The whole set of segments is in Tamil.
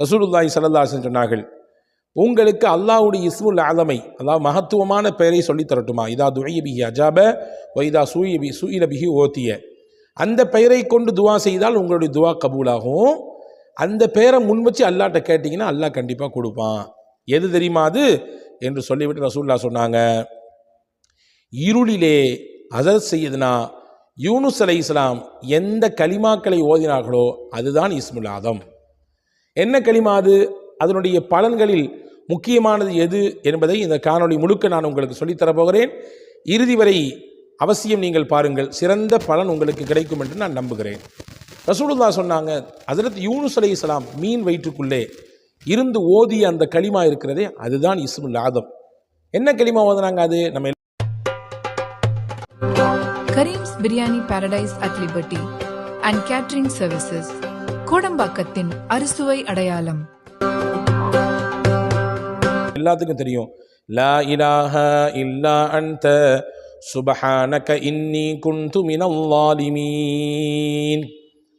ரசூலுல்லாஹி ஸல்லல்லாஹு சொன்னார்கள் உங்களுக்கு அல்லாவுடைய இஸ்முல் ஆலமை அதாவது மகத்துவமான பெயரை சொல்லித் தரட்டுமா? இதா துயபிஹி அஜாப வைதா சூய சூயிலபிஹி ஓத்திய. அந்த பெயரை கொண்டு துவா செய்தால் உங்களுடைய துவா கபூலாகும். அந்த பெயரை முன் வச்சு அல்லாட்ட கேட்டிங்கன்னா அல்லாஹ் கண்டிப்பாக கொடுப்பான். எது தெரியுமா அது? என்று சொல்லிவிட்டு ரசூல்லா சொன்னாங்க இருளிலே அசர் செய்யதுனா யூனுஸ் அலை இஸ்லாம் எந்த கலிமாக்களை ஓதினார்களோ அதுதான் இஸ்முல் ஆதம். என்ன களிமா அது? அதனுடைய பலன்களில் முக்கியமானது எது என்பதை இந்த காணொளி முழுக்க நான் உங்களுக்கு சொல்லித்தரப் போகிறேன் இறுதி வரை அவசியம் நீங்கள் பாருங்கள். சிறந்த பலன் உங்களுக்கு கிடைக்கும் என்று நான் நம்புகிறேன். ரசூலுல்லா சொன்னாங்க ஹஜரத் யூனுஸ் அலி இஸ்லாம் மீன் வயிற்றுக்குள்ளே இருந்து ஓதிய அந்த களிமா இருக்கிறதே அதுதான் இஸ்முல் ஆதம். என்ன களிமா ஓதுனாங்க அது? நம்ம Karim's biryani paradise at Liberty and catering services கோடம்பாக்கத்தின் அரிசுவை அடையாளம். எல்லாத்துக்கும் தெரியும். லா இலாஹ இல்லா அன்த சுபஹானக இன்னி குந்து மினல்லாலிமீன்.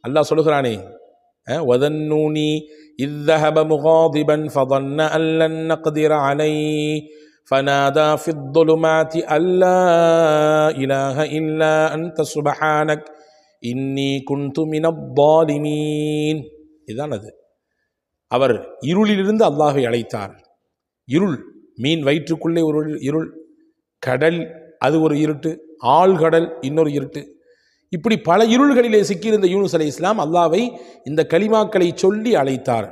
அல்லாஹ் சொல்கிறானே وذنوني إذ ذهب مغاضبا فظن أن لن نقدر عليه فنادى في الظلمات أن لا إله இன்னி குந்து மினப்பாலிமீன் இதுதான் அது அவர் இருளிலிருந்து அல்லாஹை அழைத்தார். இருள் மீன் வயிற்றுக்குள்ளே ஒரு இருள் கடல் அது ஒரு இருட்டு ஆழ்கடல் இன்னொரு இருட்டு. இப்படி பல இருள்களிலே சிக்கியிருந்த யூனுஸ் அலி இஸ்லாம் அல்லாவை இந்த கலிமாக்களை சொல்லி அழைத்தார்.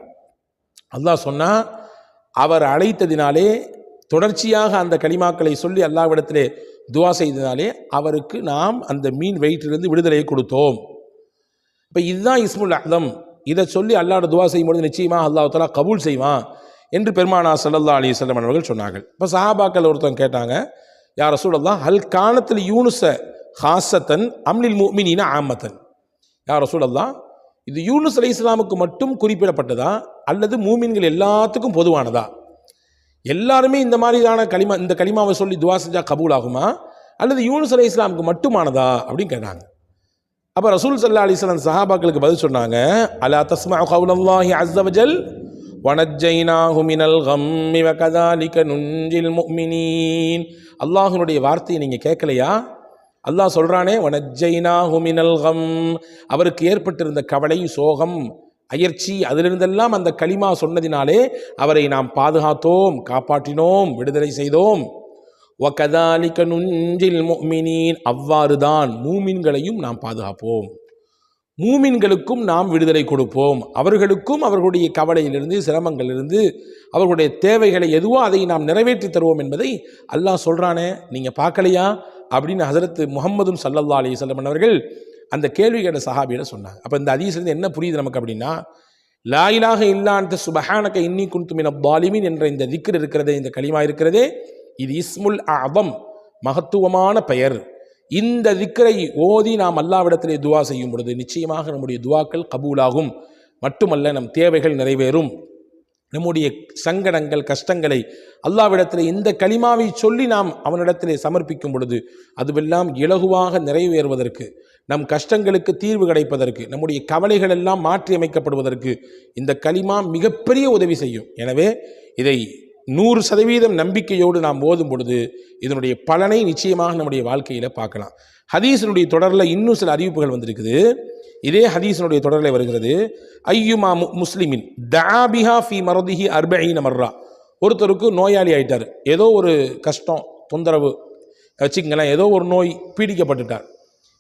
அல்லாஹ் சொன்னால் அவர் அழைத்ததினாலே தொடர்ச்சியாக அந்த களிமாக்களை சொல்லி அல்லாவிடத்திலே துவா செய்ததாலே அவருக்கு நாம் அந்த மீன் வயிற்றிலிருந்து விடுதலையை கொடுத்தோம். இப்போ இதுதான் இஸ்முல் அஹ்தம். இதை சொல்லி அல்லாட துவா செய்யும்போது நிச்சயமாக அல்லாஹாலா கபூல் செய்வான் என்று பெருமானா சல்லல்லா அலி வஸல்லம் அவர்கள் சொன்னார்கள். இப்போ சஹாபாக்கள் ஒருத்தன் கேட்டாங்க யார் ரசூலல்லாஹ் ஹல் காணத்தில் யூனுச ஹாசத்தன் அம்லில் முஃமினீன ஆமத்தன் யார் ரசூலல்லாஹ் இது யூனுஸ் அலி இஸ்லாமுக்கு மட்டும் குறிப்பிடப்பட்டதா அல்லது மூமின்கள் எல்லாத்துக்கும் பொதுவானதா? எல்லாருமே இந்த மாதிரியான களிமா இந்த களிமாவை சொல்லி துவா செஞ்சா கபூல் ஆகுமா அல்லது யூனுஸ் அலை இஸ்லாமுக்கு மட்டுமானதா? அப்படின்னு கேட்டாங்க. அப்போ ரசூல் சல்லா அலிஸ்லாம் சஹாபாக்களுக்கு பதில் சொன்னாங்க அலா தஸ்மா கவுலல்லாஹி அஸ்ஸ வஜல்? மினல் கம்மி வகதாலிக நுஞ்சில் முக்மினீன் அல்லாஹ்வுடைய வார்த்தையை நீங்கள் கேட்கலையா? அல்லாஹ் சொல்கிறானே வனஜெய்னா மினல் கம் அவருக்கு ஏற்பட்டிருந்த கவலை சோகம் அயர்ச்சி அதிலிருந்தெல்லாம் அந்த களிமா சொன்னதினாலே அவரை நாம் பாதுகாத்தோம் காப்பாற்றினோம் விடுதலை செய்தோம். ஒக்கதாலிக்க நுஞ்சில் முஃமினீன் அவ்வாறுதான் மூமின்களையும் நாம் பாதுகாப்போம். மூமின்களுக்கும் நாம் விடுதலை கொடுப்போம். அவர்களுக்கும் அவர்களுடைய கவலையிலிருந்து சிரமங்களிலிருந்து அவர்களுடைய தேவைகளை எதுவோ அதை நாம் நிறைவேற்றி தருவோம் என்பதை அல்லாஹ் சொல்கிறானே நீங்கள் பார்க்கலையா? அப்படின்னு ஹசரத்து முகம்மதும் சல்லல்லா அலி வஸல்லம் அவர்கள் அந்த கேள்வி கேட்ட சஹாபியிட சொன்னாங்க. அப்போ இந்த அதிசிலிருந்து என்ன புரியுது நமக்கு அப்படின்னா லாயிலாக இல்லான்ட்டு சுபஹானக இன்னி குன்துமின பாலிமின் என்ற இந்த திக்ர் இருக்கிறதே இந்த களிமா இருக்கிறதே இது இஸ்முல் அபம் மகத்துவமான பெயர். இந்த திக்கரை ஓதி நாம் அல்லாவிடத்திலே துவா செய்யும் பொழுது நிச்சயமாக நம்முடைய துவாக்கள் கபூலாகும். மட்டுமல்ல நம் தேவைகள் நிறைவேறும். நம்முடைய சங்கடங்கள் கஷ்டங்களை அல்லாவிடத்தில் இந்த களிமாவை சொல்லி நாம் அவனிடத்திலே சமர்ப்பிக்கும் பொழுது அதுவெல்லாம் இலகுவாக நிறைவேறுவதற்கு நம் கஷ்டங்களுக்கு தீர்வு கிடைப்பதற்கு நம்முடைய கவலைகள் எல்லாம் மாற்றி அமைக்கப்படுவதற்கு இந்த களிமா மிகப்பெரிய உதவி செய்யும். எனவே இதை நூறு சதவீதம் நம்பிக்கையோடு நாம் ஓதும் பொழுது இதனுடைய பலனை நிச்சயமாக நம்முடைய வாழ்க்கையில் பார்க்கலாம். ஹதீஸினுடைய தொடரில் இன்னும் சில அறிவிப்புகள் வந்திருக்குது. இதே ஹதீஸினுடைய தொடரில் வருகிறது. ஐயுமா மு முஸ்லிமின் தாபிஹா ஃபி மரதிஹி அர்பஹீன மர்ரா. ஒருத்தருக்கு நோயாளி ஆயிட்டார். ஏதோ ஒரு கஷ்டம் தொந்தரவு வச்சுக்கங்களேன் ஏதோ ஒரு நோய் பீடிக்கப்பட்டுட்டார்.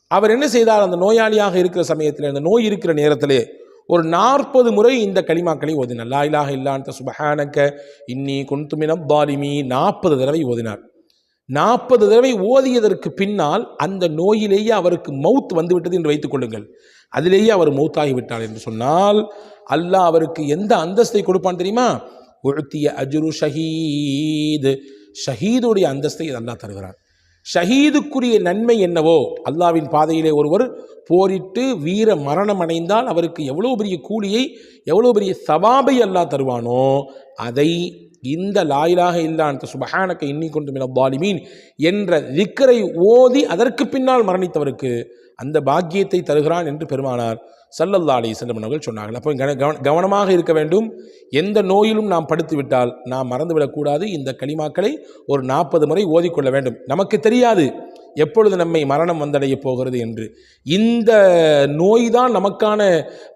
அவர் என்ன செய்தார்? அந்த நோயாளியாக இருக்கிற சமயத்தில் அந்த நோய் இருக்கிற நேரத்திலே ஒரு நாற்பது முறை இந்த களிமாக்களை ஓதினார். லா இலாக இல்லான்த சுபஹானக்க இன்னி குன்துமினம் பாலிமி நாற்பது தடவை ஓதினார். நாற்பது தடவை ஓதியதற்கு பின்னால் அந்த நோயிலேயே அவருக்கு மவுத் வந்துவிட்டது என்று வைத்துக் கொள்ளுங்கள். அதிலேயே அவர் மௌத்தாகிவிட்டார் என்று சொன்னால் அல்லாஹ் அவருக்கு எந்த அந்தஸ்தை கொடுப்பான் தெரியுமா? உழ்த்திய அஜுரு ஷஹீது. ஷஹீதுடைய அந்தஸ்தை அல்லாஹ் தருகிறான். ஷஹீதுக்குரிய நன்மை என்னவோ? அல்லாவின் பாதையிலே ஒருவர் போரிட்டு வீர மரணம் அடைந்தால் அவருக்கு எவ்வளோ பெரிய கூலியை எவ்வளோ பெரிய சவாபை அல்லாஹ் தருவானோ அதை இந்த லாயிலாக இல்லான் சுபஹானக்க இன்னி கொண்டு மின பாலிமீன் என்ற திக்கரை ஓதி அதற்கு பின்னால் மரணித்தவருக்கு அந்த பாக்கியத்தை தருகிறான் என்று பெருமானார் சல்லல்லா அலி செல்லம் அவர்கள் சொன்னார்கள். அப்போ கவன- கவனமாக இருக்க வேண்டும். எந்த நோயிலும் நாம் படுத்துவிட்டால் நாம் மறந்துவிடக்கூடாது. இந்த களிமாக்களை ஒரு நாற்பது முறை ஓதிக்கொள்ள வேண்டும். நமக்கு தெரியாது. எப்பொழுது நம்மை மரணம் வந்தடைய போகிறது என்று. இந்த நோய்தான் நமக்கான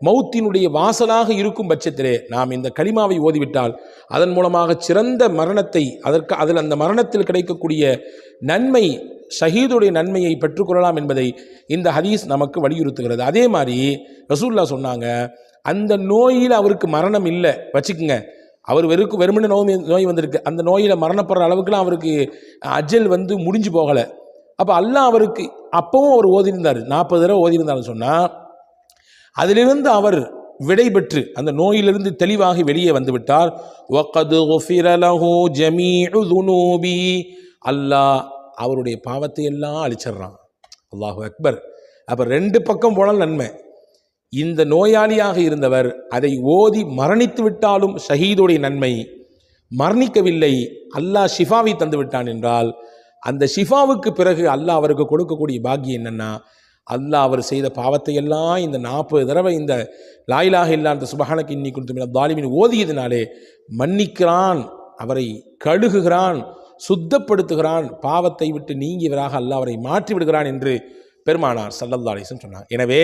மௌத்தினுடைய வாசலாக இருக்கும் பட்சத்திலே நாம் இந்த களிமாவை ஓதிவிட்டால் அதன் மூலமாக சிறந்த மரணத்தை அதற்கு அதில் அந்த மரணத்தில் கிடைக்கக்கூடிய நன்மை ஷஹீதுடைய நன்மையை பெற்றுக்கொள்ளலாம் என்பதை இந்த ஹதீஸ் நமக்கு வலியுறுத்துகிறது. அதே மாதிரி ரசூல்லா சொன்னாங்க அந்த நோயில் அவருக்கு மரணம் இல்லை. வச்சுக்கோங்க. அவர் வெறுக்கு வெறுமனே நோய் நோய் வந்திருக்கு. அந்த நோயில் மரணப்படுற அளவுக்குலாம் அவருக்கு அஜல் வந்து முடிஞ்சு போகலை. அப்போ அல்லாஹ் அவருக்கு அப்பவும் அவர் ஓதியிருந்தார். நாற்பது தடவை ஓதியிருந்தார்னு சொன்னால் அதிலிருந்து அவர் விடைபெற்று அந்த நோயிலிருந்து தெளிவாகி வெளியே வந்துவிட்டார் ஒக்கது ஒஃபிரலஹோ ஜமீ துனூபி. அல்லாஹ் அவருடைய பாவத்தை எல்லாம் அழிச்சிட்றான். அல்லாஹு அக்பர். அப்போ ரெண்டு பக்கம் போனால் நன்மை. இந்த நோயாளியாக இருந்தவர் அதை ஓதி மரணித்து விட்டாலும் ஷஹீதுடைய நன்மை. மரணிக்கவில்லை. அல்லாஹ் ஷிஃபாவை தந்துவிட்டான் என்றால் அந்த ஷிஃபாவுக்கு பிறகு அல்லாஹ் அவருக்கு கொடுக்கக்கூடிய பாக்கியம் என்னென்னா அல்லாஹ் அவர் செய்த பாவத்தை எல்லாம் இந்த நாற்பது தடவை இந்த லாயிலாக இல்லா அந்த சுபஹானக்கு இன்னி குந்து தாலிமின் ஓதியதினாலே மன்னிக்கிறான் அவரை கழுகுகிறான் சுத்தப்படுத்துகிறான் பாவத்தை விட்டு நீங்கியவராக அல்லாஹ் அவரை மாற்றி விடுகிறான் என்று பெருமானார் சல்லல்லா அலிசன் சொன்னார். எனவே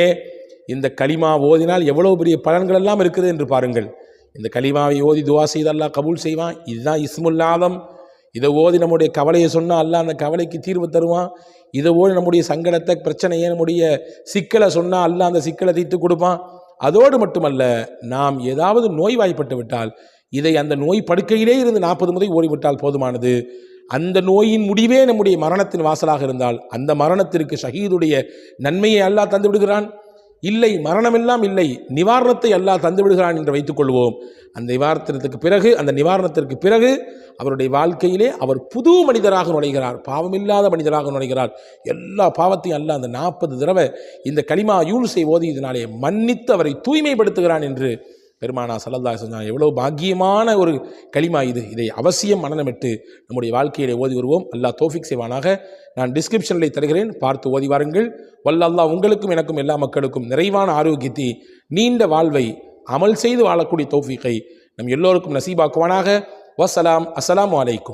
இந்த கலிமா ஓதினால் எவ்வளோ பெரிய பலன்கள் எல்லாம் இருக்குது என்று பாருங்கள். இந்த கலிமாவை ஓதி துவா செய்து அல்லாஹ் கபூல் செய்வான். இதுதான் இஸ்முல்லாதம் இதை ஓதி நம்முடைய கவலையை சொன்னால் அல்லாஹ் அந்த கவலைக்கு தீர்வு தருவான். இதை ஓடி நம்முடைய சங்கடத்தை பிரச்சனையை நம்முடைய சிக்கலை சொன்னால் அல்லாஹ் அந்த சிக்கலை தீர்த்து கொடுப்பான். அதோடு மட்டுமல்ல நாம் ஏதாவது நோய்வாய்ப்பட்டு விட்டால் இதை அந்த நோய் படுக்கையிலே இருந்து நாற்பது முறை ஓடிவிட்டால் போதுமானது. அந்த நோயின் முடிவே நம்முடைய மரணத்தின் வாசலாக இருந்தால் அந்த மரணத்திற்கு ஷஹீதுடைய நன்மையை அல்லாஹ் தந்து விடுகிறான். இல்லை மரணமெல்லாம் இல்லை நிவாரணத்தை அல்லாஹ் தந்துவிடுகிறான் என்று வைத்துக்கொள்வோம் அந்த நிவாரணத்திற்கு பிறகு அந்த நிவாரணத்திற்கு பிறகு அவருடைய வாழ்க்கையிலே அவர் புது மனிதராக நுழைகிறார். பாவமில்லாத மனிதராக நுழைகிறார். எல்லா பாவத்தையும் அல்ல அந்த நாற்பது தடவை இந்த களிமா செய் ஓதியதினாலே மன்னித்து அவரை தூய்மைப்படுத்துகிறான் என்று பெருமானா சல்லல்லா செஞ்சாங்க எவ்வளோ பாக்கியமான ஒரு களிமா இது. இதை அவசியம் மனநமிட்டு நம்முடைய வாழ்க்கையிலே ஓதி வருவோம். அல்லாஹ் தோஃபிக் செய்வானாக. நான் டிஸ்கிரிப்ஷனில் தருகிறேன். பார்த்து ஓதி வாருங்கள். வல்ல அல்லாஹ் உங்களுக்கும் எனக்கும் எல்லா மக்களுக்கும் நிறைவான ஆரோக்கியத்தை நீண்ட வாழ்வை அமல் செய்து வாழக்கூடிய தோஃபிக்கை நம் எல்லோருக்கும் நசீபாக்குவானாக. வசலாம் அஸ்லாம் அலைக்கும்.